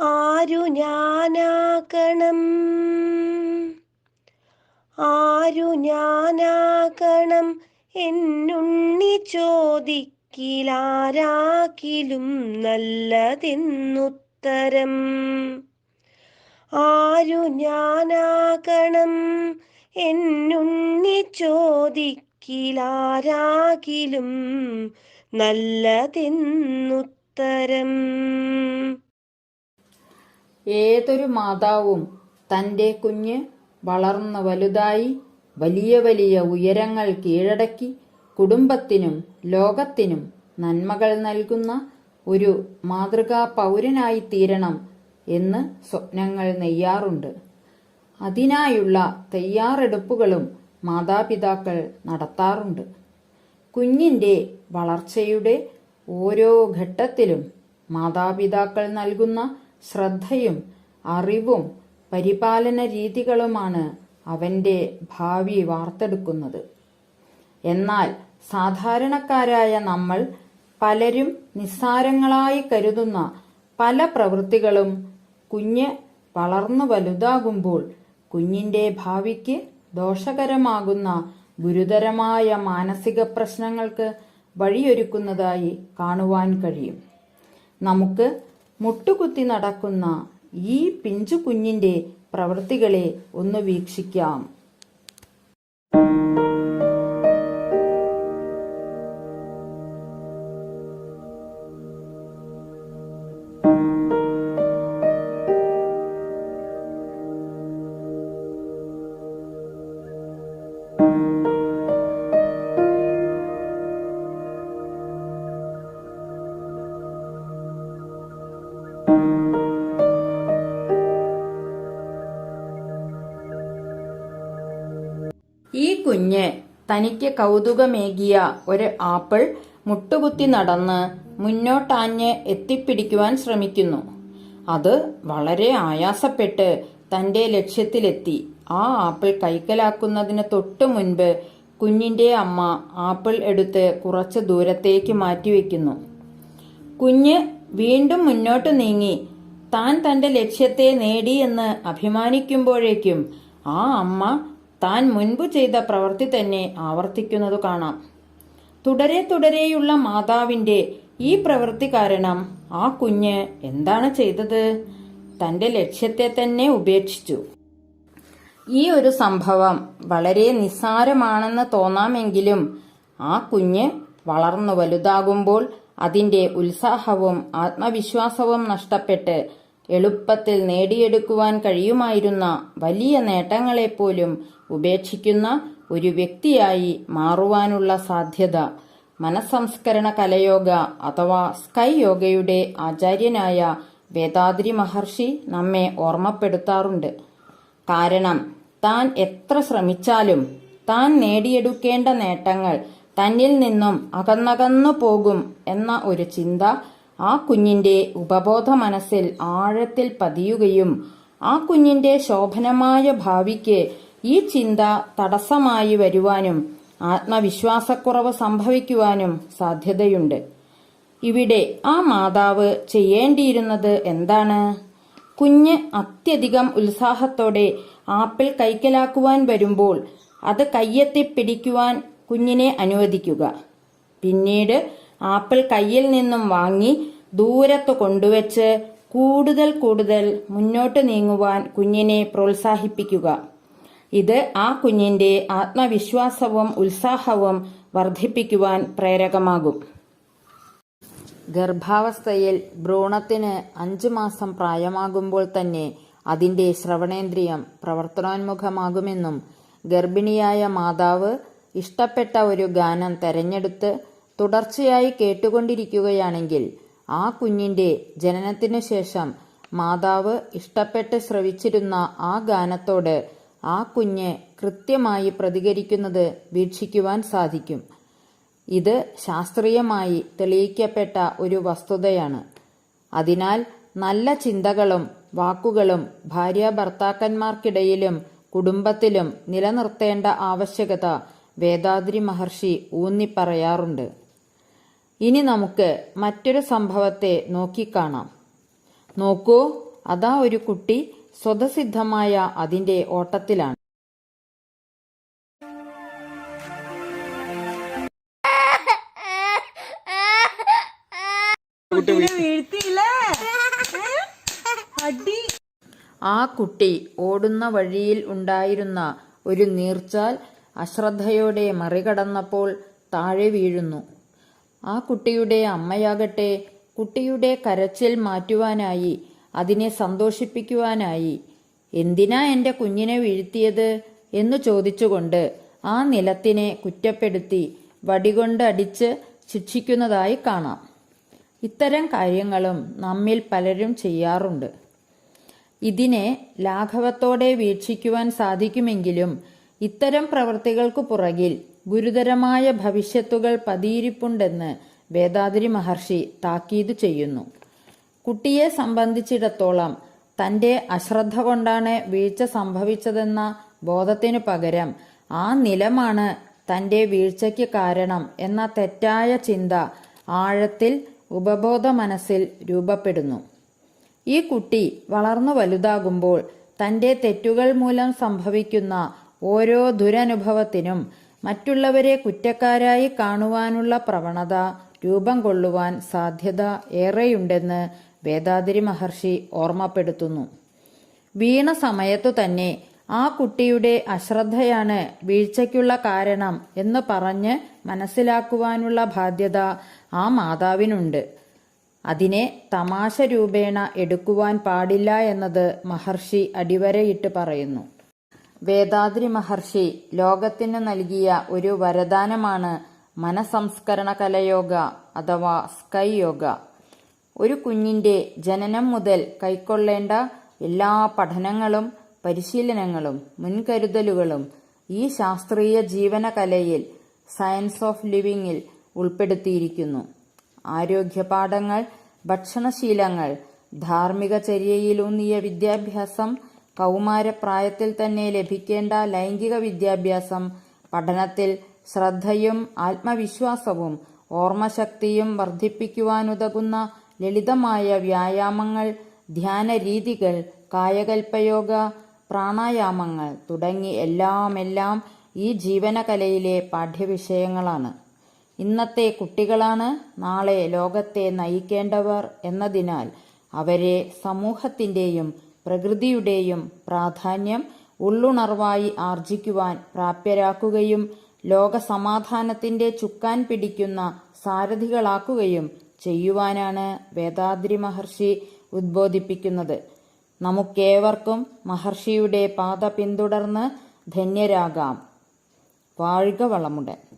ആരു ഞാനാകണം? ആരു ഞാനാകണം? എന്നുണ്ണി ചോദിക്കിലാരാക്കിലും നല്ലതെന്നുത്തരം. ആരു ഞാനാകണം? എന്നുണ്ണി ചോദിക്കിലാരാകിലും നല്ലതെന്നുത്തരം. ഏതൊരു മാതാവും തന്റെ കുഞ്ഞ് വളർന്നു വലുതായി വലിയ വലിയ ഉയരങ്ങൾ കീഴടക്കി കുടുംബത്തിനും ലോകത്തിനും നന്മകൾ നൽകുന്ന ഒരു മാതൃകാ പൗരനായി തീരണം എന്ന് സ്വപ്നങ്ങൾ നെയ്യാറുണ്ട്. അതിനായുള്ള തയ്യാറെടുപ്പുകളും മാതാപിതാക്കൾ നടത്താറുണ്ട്. കുഞ്ഞിന്റെ വളർച്ചയുടെ ഓരോ ഘട്ടത്തിലും മാതാപിതാക്കൾ നൽകുന്ന ശ്രദ്ധയും അറിവും പരിപാലന രീതികളുമാണ് അവന്റെ ഭാവി വാർത്തെടുക്കുന്നത്. എന്നാൽ സാധാരണക്കാരായ നമ്മൾ പലരും നിസ്സാരങ്ങളായി കരുതുന്ന പല പ്രവൃത്തികളും കുഞ്ഞ് വളർന്നു വലുതാകുമ്പോൾ കുഞ്ഞിന്റെ ഭാവിക്ക് ദോഷകരമാകുന്ന ഗുരുതരമായ മാനസിക പ്രശ്നങ്ങൾക്ക് വഴിയൊരുക്കുന്നതായി കാണുവാൻ കഴിയും. നമുക്ക് മുട്ടുകുത്തി നടക്കുന്ന ഈ പിഞ്ചു കുഞ്ഞിന്റെ പ്രവൃത്തികളെ ഒന്ന് വീക്ഷിക്കാം. തനിക്ക് കൗതുകമേകിയ ഒരു ആപ്പിൾ മുട്ടുകുത്തി നടന്ന് മുന്നോട്ടാഞ്ഞ് എത്തിപ്പിടിക്കുവാൻ ശ്രമിക്കുന്നു. അത് വളരെ ആയാസപ്പെട്ട് തന്റെ ലക്ഷ്യത്തിലെത്തി. ആ ആപ്പിൾ കൈക്കലാക്കുന്നതിന് തൊട്ടു മുൻപ് കുഞ്ഞിന്റെ അമ്മ ആപ്പിൾ എടുത്ത് കുറച്ച് ദൂരത്തേക്ക് മാറ്റിവെക്കുന്നു. കുഞ്ഞ് വീണ്ടും മുന്നോട്ട് നീങ്ങി താൻ തന്റെ ലക്ഷ്യത്തെ നേടിയെന്ന് അഭിമാനിക്കുമ്പോഴേക്കും ആ അമ്മ താൻ മുൻപ് ചെയ്ത പ്രവൃത്തി തന്നെ ആവർത്തിക്കുന്നത് കാണാം. തുടരെ തുടരെയുള്ള മാതാവിന്റെ ഈ പ്രവൃത്തി കാരണം ആ കുഞ്ഞ് എന്താണ് ചെയ്തത്? തന്റെ ലക്ഷ്യത്തെ തന്നെ ഉപേക്ഷിച്ചു. ഈ ഒരു സംഭവം വളരെ നിസ്സാരമാണെന്ന് തോന്നാമെങ്കിലും ആ കുഞ്ഞ് വളർന്നു വലുതാകുമ്പോൾ അതിന്റെ ഉത്സാഹവും ആത്മവിശ്വാസവും നഷ്ടപ്പെട്ട് എളുപ്പത്തിൽ നേടിയെടുക്കുവാൻ കഴിയുമായിരുന്ന വലിയ നേട്ടങ്ങളെപ്പോലും ഉപേക്ഷിക്കുന്ന ഒരു വ്യക്തിയായി മാറുവാനുള്ള സാധ്യത. മനസംസ്കരണ കലയോഗ അഥവാ സ്കൈ യോഗയുടെ ആചാര്യനായ വേദാദ്രി മഹർഷി നമ്മെ ഓർമ്മപ്പെടുത്താറുണ്ട്. കാരണം താൻ എത്ര ശ്രമിച്ചാലും താൻ നേടിയെടുക്കേണ്ട നേട്ടങ്ങൾ തന്നിൽ നിന്നും അകന്നകന്നു പോകും എന്ന ഒരു ചിന്ത ആ കുഞ്ഞിന്റെ ഉപബോധ മനസ്സിൽ ആഴത്തിൽ പതിയുകയും ആ കുഞ്ഞിന്റെ ശോഭനമായ ഭാവിക്ക് ഈ ചിന്ത തടസ്സമായി വരുവാനും ആത്മവിശ്വാസക്കുറവ് സംഭവിക്കുവാനും സാധ്യതയുണ്ട്. ഇവിടെ ആ മാതാവ് ചെയ്യേണ്ടിയിരുന്നത് എന്താണ്? കുഞ്ഞ് അത്യധികം ഉത്സാഹത്തോടെ ആപ്പിൾ കൈക്കലാക്കുവാൻ വരുമ്പോൾ അത് കയ്യെത്തി പിടിക്കുവാൻ കുഞ്ഞിനെ അനുവദിക്കുക. പിന്നീട് ആപ്പിൾ കയ്യിൽ നിന്നും വാങ്ങി ദൂരത്ത് കൊണ്ടുവച്ച് കൂടുതൽ കൂടുതൽ മുന്നോട്ട് നീങ്ങുവാൻ കുഞ്ഞിനെ പ്രോത്സാഹിപ്പിക്കുക. ഇത് ആ കുഞ്ഞിന്റെ ആത്മവിശ്വാസവും ഉത്സാഹവും വർദ്ധിപ്പിക്കുവാൻ പ്രേരകമാകും. ഗർഭാവസ്ഥയിൽ ഭ്രൂണത്തിന് അഞ്ചു മാസം പ്രായമാകുമ്പോൾ തന്നെ അതിന്റെ ശ്രവണേന്ദ്രിയം പ്രവർത്തനോന്മുഖമാകുമെന്നും ഗർഭിണിയായ മാതാവ് ഇഷ്ടപ്പെട്ട ഒരു ഗാനം തെരഞ്ഞെടുത്ത് തുടർച്ചയായി കേട്ടുകൊണ്ടിരിക്കുകയാണെങ്കിൽ ആ കുഞ്ഞിന്റെ ജനനത്തിനു ശേഷം മാതാവ് ഇഷ്ടപ്പെട്ട് ശ്രവിച്ചിരുന്ന ആ ഗാനത്തോട് ആ കുഞ്ഞ് കൃത്യമായി പ്രതികരിക്കുന്നത് വീക്ഷിക്കുവാൻ സാധിക്കും. ഇത് ശാസ്ത്രീയമായി തെളിയിക്കപ്പെട്ട ഒരു വസ്തുതയാണ്. അതിനാൽ നല്ല ചിന്തകളും വാക്കുകളും ഭാര്യ ഭർത്താക്കന്മാർക്കിടയിലും കുടുംബത്തിലും നിലനിർത്തേണ്ട ആവശ്യകത വേദാദ്രി മഹർഷി ഊന്നിപ്പറയാറുണ്ട്. ഇനി നമുക്ക് മറ്റൊരു സംഭവത്തെ നോക്കിക്കാണാം. നോക്കൂ അതാ ഒരു കുട്ടി സ്വതസിദ്ധമായ അതിന്റെ ഓട്ടത്തിലാണ്. ആ കുട്ടി ഓടുന്ന വഴിയിൽ ഉണ്ടായിരുന്ന ഒരു നീർച്ചാൽ അശ്രദ്ധയോടെ മറികടന്നപ്പോൾ താഴെ വീഴുന്നു. ആ കുട്ടിയുടെ അമ്മയാകട്ടെ കുട്ടിയുടെ കരച്ചിൽ മാറ്റുവാനായി അതിനെ സന്തോഷിപ്പിക്കുവാനായി. എന്തിനാ എന്റെ കുഞ്ഞിനെ വീഴ്ത്തിയത് എന്ന് ചോദിച്ചുകൊണ്ട് ആ നിലത്തിനെ കുറ്റപ്പെടുത്തി വടികൊണ്ട് അടിച്ച് ശിക്ഷിക്കുന്നതായി കാണാം. ഇത്തരം കാര്യങ്ങളും നമ്മിൽ പലരും ചെയ്യാറുണ്ട്. ഇതിനെ ലാഘവത്തോടെ വീക്ഷിക്കുവാൻ സാധിക്കുമെങ്കിലും ഇത്തരം പ്രവൃത്തികൾക്കു പുറകിൽ ഗുരുതരമായ ഭവിഷ്യത്തുകൾ പതിയിരിപ്പുണ്ടെന്ന് വേദാദ്രി മഹർഷി താക്കീത് ചെയ്യുന്നു. കുട്ടിയെ സംബന്ധിച്ചിടത്തോളം തന്റെ അശ്രദ്ധ കൊണ്ടാണ് വീഴ്ച സംഭവിച്ചതെന്ന ബോധത്തിനു പകരം ആ നിലമാണ് തന്റെ വീഴ്ചയ്ക്ക് കാരണം എന്ന തെറ്റായ ചിന്ത ആഴത്തിൽ ഉപബോധ മനസ്സിൽ രൂപപ്പെടുന്നു. ഈ കുട്ടി വളർന്നു വലുതാകുമ്പോൾ തന്റെ തെറ്റുകൾ മൂലം സംഭവിക്കുന്ന ഓരോ ദുരനുഭവത്തിനും മറ്റുള്ളവരെ കുറ്റക്കാരായി കാണുവാനുള്ള പ്രവണത രൂപം കൊള്ളുവാൻ സാധ്യത ഏറെയുണ്ടെന്ന് വേദാതിരി മഹർഷി ഓർമ്മപ്പെടുത്തുന്നു. വീണ സമയത്തു തന്നെ ആ കുട്ടിയുടെ അശ്രദ്ധയാണ് വീഴ്ചയ്ക്കുള്ള കാരണം എന്ന് പറഞ്ഞ് മനസ്സിലാക്കുവാനുള്ള ബാധ്യത ആ മാതാവിനുണ്ട്. അതിനെ തമാശ രൂപേണ എടുക്കുവാൻ പാടില്ല എന്നത് മഹർഷി അടിവരയിട്ട് പറയുന്നു. വേദാദ്രി മഹർഷി ലോകത്തിന് നൽകിയ ഒരു വരദാനമാണ് മനസംസ്കരണ കലയോഗ അഥവാ സ്കൈ യോഗ. ഒരു കുഞ്ഞിന്റെ ജനനം മുതൽ കൈക്കൊള്ളേണ്ട എല്ലാ പഠനങ്ങളും പരിശീലനങ്ങളും മുൻകരുതലുകളും ഈ ശാസ്ത്രീയ ജീവനകലയിൽ സയൻസ് ഓഫ് ലിവിങ്ങിൽ ഉൾപ്പെടുത്തിയിരിക്കുന്നു. ആരോഗ്യപാഠങ്ങൾ ഭക്ഷണശീലങ്ങൾ ധാർമ്മിക ചര്യയിലൂന്നിയ വിദ്യാഭ്യാസം കൗമാരപ്രായത്തിൽ തന്നെ ലഭിക്കേണ്ട ലൈംഗിക വിദ്യാഭ്യാസം പഠനത്തിൽ ശ്രദ്ധയും ആത്മവിശ്വാസവും ഓർമ്മശക്തിയും വർദ്ധിപ്പിക്കുവാനുതകുന്ന ലളിതമായ വ്യായാമങ്ങൾ ധ്യാനരീതികൾ കായകൽപ്പയോഗ പ്രാണായാമങ്ങൾ തുടങ്ങി എല്ലാമെല്ലാം ഈ ജീവനകലയിലെ പാഠ്യവിഷയങ്ങളാണ്. ഇന്നത്തെ കുട്ടികളാണ് നാളെ ലോകത്തെ നയിക്കേണ്ടവർ എന്നതിനാൽ അവരെ സമൂഹത്തിന്റെയും പ്രകൃതിയുടെയും പ്രാധാന്യം ഉള്ളുണർവായി ആർജിക്കുവാൻ പ്രാപ്യരാക്കുകയും ലോകസമാധാനത്തിന്റെ ചുക്കാൻ പിടിക്കുന്ന സാരഥികളാക്കുകയും ചെയ്യുവാനാണ് വേദാദ്രി മഹർഷി ഉദ്ബോധിപ്പിക്കുന്നത്. നമുക്കേവർക്കും മഹർഷിയുടെ പാത പിന്തുടർന്ന് ധന്യരാകാം. വാഴുക വളമുടൻ.